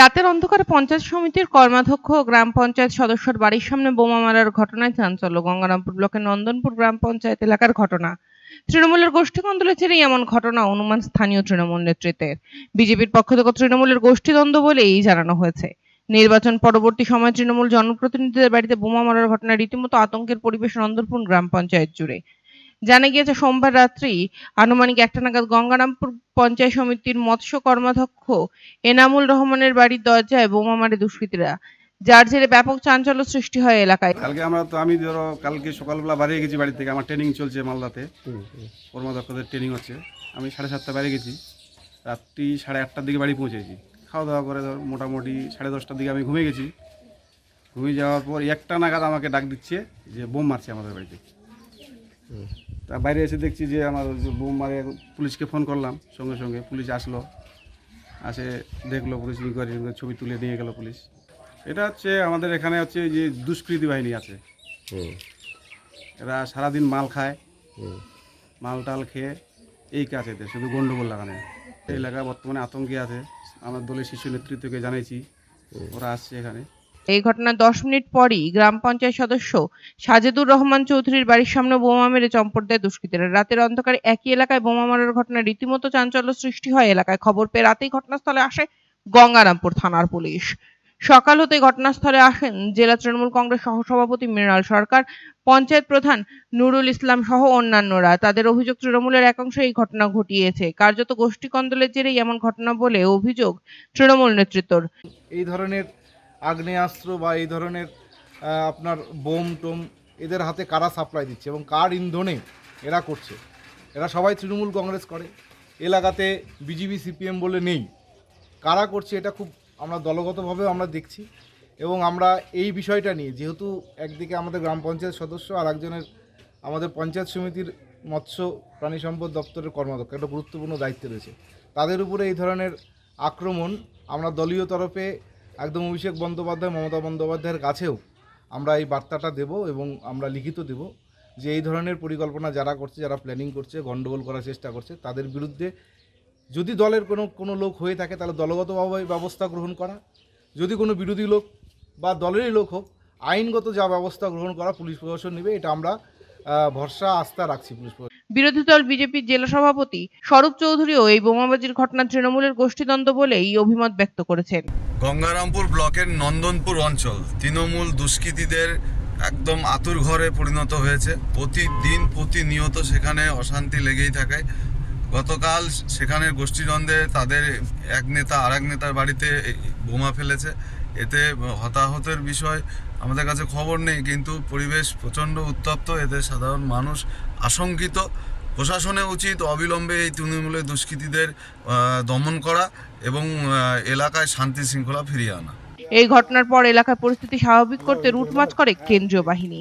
রাতের অন্ধকারে পঞ্চায়েত সমিতির কর্মাধ্যক্ষ ও গ্রাম পঞ্চায়েত সদস্যর বাড়ির সামনে বোমা মারার ঘটনায় চাঞ্চল্য। গঙ্গারামপুর ব্লকের নন্দনপুর গ্রাম পঞ্চায়েত এলাকার ঘটনা। তৃণমূলের গোষ্ঠী কন্দলের জেরেই এমন ঘটনা অনুমান স্থানীয় তৃণমূল নেতৃত্বের। বিজেপির পক্ষ থেকে তৃণমূলের গোষ্ঠী গোষ্ঠীদ্বন্দ্ব বলেই জানানো হয়েছে। নির্বাচন পরবর্তী সময়ে তৃণমূল জনপ্রতিনিধিদের বাড়িতে বোমা মারার ঘটনা রীতিমতো আতঙ্কের পরিবেশ নন্দনপুর গ্রাম পঞ্চায়েত জুড়ে। জানা গিয়েছে সোমবার রাত্রি আনুমানিক একটা নাগাদ গঙ্গারামপুর পঞ্চায়েত সমিতির মৎস্য কর্মাধ্যক্ষ এনামুল রহমানের বাড়ির দরজায় বোমা মারে দুষ্কৃতীরা যার জেরে ব্যাপক চাঞ্চল্য সৃষ্টি হয় এলাকায়। কালকে আমরা তো আমি ধরো কালকে সকালবেলা বাড়িয়ে গেছি বাড়ি থেকে আমার ট্রেনিং চলছে মালদাতে। কর্মাধ্যক্ষদের ট্রেনিং হচ্ছে। আমি সাড়ে সাতটা বাড়ি গেছি রাত্রি সাড়ে আটটার দিকে বাড়ি পৌঁছেছি। খাওয়া দাওয়া করে ধর মোটামুটি সাড়ে দশটার দিকে আমি ঘুমিয়ে গেছি। ঘুমিয়ে যাওয়ার পর একটা নাগাদ আমাকে ডাক দিচ্ছে যে বোম মারছে আমাদের বাড়িতে। তা বাইরে এসে দেখছি যে আমার যে বোম মারে পুলিশকে ফোন করলাম সঙ্গে সঙ্গে পুলিশ আসলো। আসে দেখল পুলিশ ইনকোয়ারি ছবি তুলে নিয়ে গেল পুলিশ। এটা হচ্ছে আমাদের এখানে হচ্ছে যে দুষ্কৃতী বাহিনী আছে। এরা সারাদিন মাল খায় মাল টাল খেয়ে এই কাজ এদের শুধু গন্ডগোল লাগানো। এই এলাকা বর্তমানে আতঙ্কে আছে। আমার দলের শিশু নেতৃত্বকে জানাইছি ওরা আসছে এখানে। এই ঘটনার দশ মিনিট পরই গ্রাম পঞ্চায়েত সদস্য সাজেদুর রহমান চৌধুরীর বাড়ির সামনে বোমা মেরে চম্পট দেয় দুষ্কৃতীরা। রাতের অন্ধকারে একই এলাকায় বোমা মারার ঘটনায় রীতিমতো চাঞ্চল্য সৃষ্টি হয় এলাকায়। খবর পেয়ে রাতেই ঘটনাস্থলে আসে গঙ্গারামপুর থানার পুলিশ। সকাল হতে ঘটনাস্থলে আসেন জেলা তৃণমূল কংগ্রেস সহসভাপতি মৃণাল সরকার, পঞ্চায়েত প্রধান নুরুল ইসলাম সহ অন্যান্যরা। তাদের অভিযোগ তৃণমূলের একাংশ এই ঘটনা ঘটিয়েছে। কার্যত গোষ্ঠী কন্দলের জেরেই এমন ঘটনা বলে অভিযোগ তৃণমূল নেতৃত্বর। এই ধরনের আগ্নেয়াস্ত্র বা এই ধরনের আপনার বোম টোম এদের হাতে কারা সাপ্লাই দিচ্ছে এবং কার ইন্ধনে এরা করছে? এরা সবাই তৃণমূল কংগ্রেস করে। এলাকাতে বিজেপি, সিপিএম বলে নেই। কারা করছে এটা খুব আমরা দলগতভাবেও আমরা দেখছি এবং আমরা এই বিষয়টা নিয়ে, যেহেতু একদিকে আমাদের গ্রাম পঞ্চায়েত সদস্য আর একজনের আমাদের পঞ্চায়েত সমিতির মৎস্য প্রাণী সম্পদ দপ্তরের কর্মাধ্যক্ষ, একটা গুরুত্বপূর্ণ দায়িত্ব রয়েছে। তাদের উপরে এই ধরনের আক্রমণ আমরা দলীয় তরফে একদম অভিষেক বন্দ্যোপাধ্যায়, মমতা বন্দ্যোপাধ্যায়ের কাছেও আমরা এই বার্তাটা দেব এবং আমরা লিখিত দেব যে এই ধরনের পরিকল্পনা যারা করছে, যারা প্ল্যানিং করছে গণ্ডগোল করার চেষ্টা করছে, তাদের বিরুদ্ধে যদি দলের কোনো কোনো লোক হয়ে থাকে, তাহলে দলগতভাবে ব্যবস্থা গ্রহণ করা। যদি কোনো বিরোধী লোক বা দলেরই লোক হোক, আইনগত যা ব্যবস্থা গ্রহণ করা পুলিশ প্রশাসন নেবে, এটা আমরা ভরসা, আস্থা রাখছি পুলিশ প্রশাসন। বিরোধী দল বিজেপির জেলা সভাপতি স্বরূপ চৌধুরীও এই বোমাবাজির ঘটনা তৃণমূলের গোষ্ঠীদ্বন্দ্ব বলে এই অভিমত ব্যক্ত করেছেন। গঙ্গারামপুর ব্লকের নন্দনপুর অঞ্চল তৃণমূল দুষ্কৃতীদের একদম আতুর ঘরে পরিণত হয়েছে। প্রতিদিন প্রতিনিয়ত সেখানে অশান্তি লেগেই থাকে। গতকাল সেখানে গোষ্ঠীদ্বন্দ্বে তাদের এক নেতা আর এক নেতার বাড়িতে বোমা ফেলেছে। এতে হতাহতের বিষয় আমাদের কাছে খবর নেই, কিন্তু পরিবেশ প্রচণ্ড উত্তপ্ত। এতে সাধারণ মানুষ আশঙ্কিত। প্রশাসনে উচিত অবিলম্বে এই তৃণমূলের দুষ্কৃতীদের দমন করা এবং এলাকায় শান্তি শৃঙ্খলা ফিরিয়ে আনা। এই ঘটনার পর এলাকার পরিস্থিতি স্বাভাবিক করতে রুটমাচ করে কেন্দ্রীয় বাহিনী।